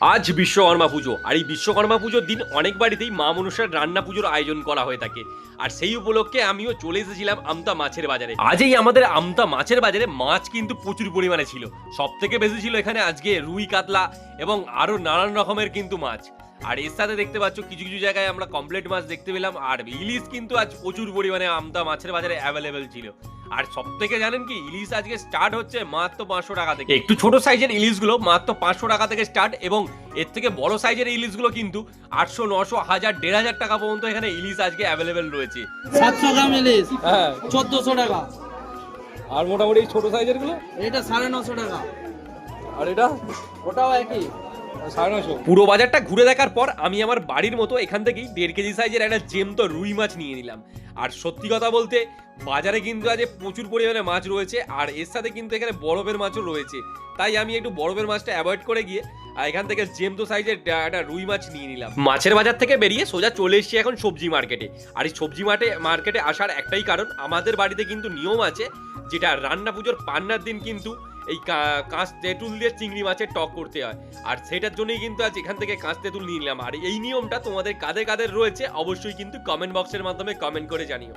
আজ বিশ্বকর্মা পুজো। আর এই বিশ্বকর্মা পুজোর দিন অনেক বাড়িতেই মা মনসার রান্না পুজোর আয়োজন করা হয়ে থাকে। আর সেই উপলক্ষে আমিও চলে এসেছিলাম আমতা মাছের বাজারে। আজই আমাদের আমতা মাছের বাজারে মাছ কিন্তু প্রচুর পরিমাণে ছিল। সব থেকে বেশি ছিল এখানে আজকে রুই কাতলা এবং আরও নানান রকমের কিন্তু মাছ। আর এর সাথে দেখতে পাচ্ছ কিছু কিছু জায়গায় আমরা কমপ্লিট মাছ দেখতে পেলাম আর ইলিশ কিন্তু আজ প্রচুর পরিমাণে আমদা মাছের বাজারে অ্যাভেলেবেল ছিল। আর সব থেকে জানেন কি ইলিশ আজকে স্টার্ট হচ্ছে মাত্র পাঁচশো টাকা থেকে। একটু ছোট সাইজের ইলিশগুলো মাত্র পাঁচশো টাকা থেকে স্টার্ট এবং এর থেকে বড় সাইজের ইলিশগুলো কিন্তু আটশো নশো হাজার দেড় হাজার টাকা পর্যন্ত এখানে ইলিশ আজকে অ্যাভেলেবেল রয়েছে। সাতশো গ্রাম ইলিশ হ্যাঁ। চোদ্দশো টাকা। আর মোটামুটি ছোট সাইজেরগুলো এটা সাড়ে নশো টাকা। আর এটা? ওটাও একই। পুরো বাজারটা ঘুরে দেখার পর আমি আমার বাড়ির মতো এখান থেকেই দেড় কেজি সাইজের একটা জেমতো রুই মাছ নিয়ে নিলাম। আর সত্যি কথা বলতে, বাজারে কিন্তু আজ প্রচুর পরিমাণে মাছ রয়েছে, আর এর সাথে কিন্তু এখানে বরফের মাছও রয়েছে। তাই আমি একটু বরফের মাছটা অ্যাভয়েড করে গিয়ে, আর এখান থেকে জেমতো সাইজের একটা রুই মাছ নিয়ে নিলাম। মাছের বাজার থেকে বেরিয়ে সোজা চলে এসেছি এখন সবজি মার্কেটে। আর এই সবজি মাঠে মার্কেটে আসার একটাই কারণ, আমাদের বাড়িতে কিন্তু নিয়ম আছে, যেটা রান্না পুজোর পান্নার দিন কিন্তু এই কাঁচ তেঁতুল দিয়ে চিংড়ি মাছের টক করতে হয়। আর সেটার জন্যই কিন্তু আজ এখান থেকে কাঁচ তেঁতুল নিয়ে নিলাম। আর এই নিয়মটা তোমাদের কাদের কাদের রয়েছে, অবশ্যই কিন্তু কমেন্ট বক্সের মাধ্যমে কমেন্ট করে জানিও।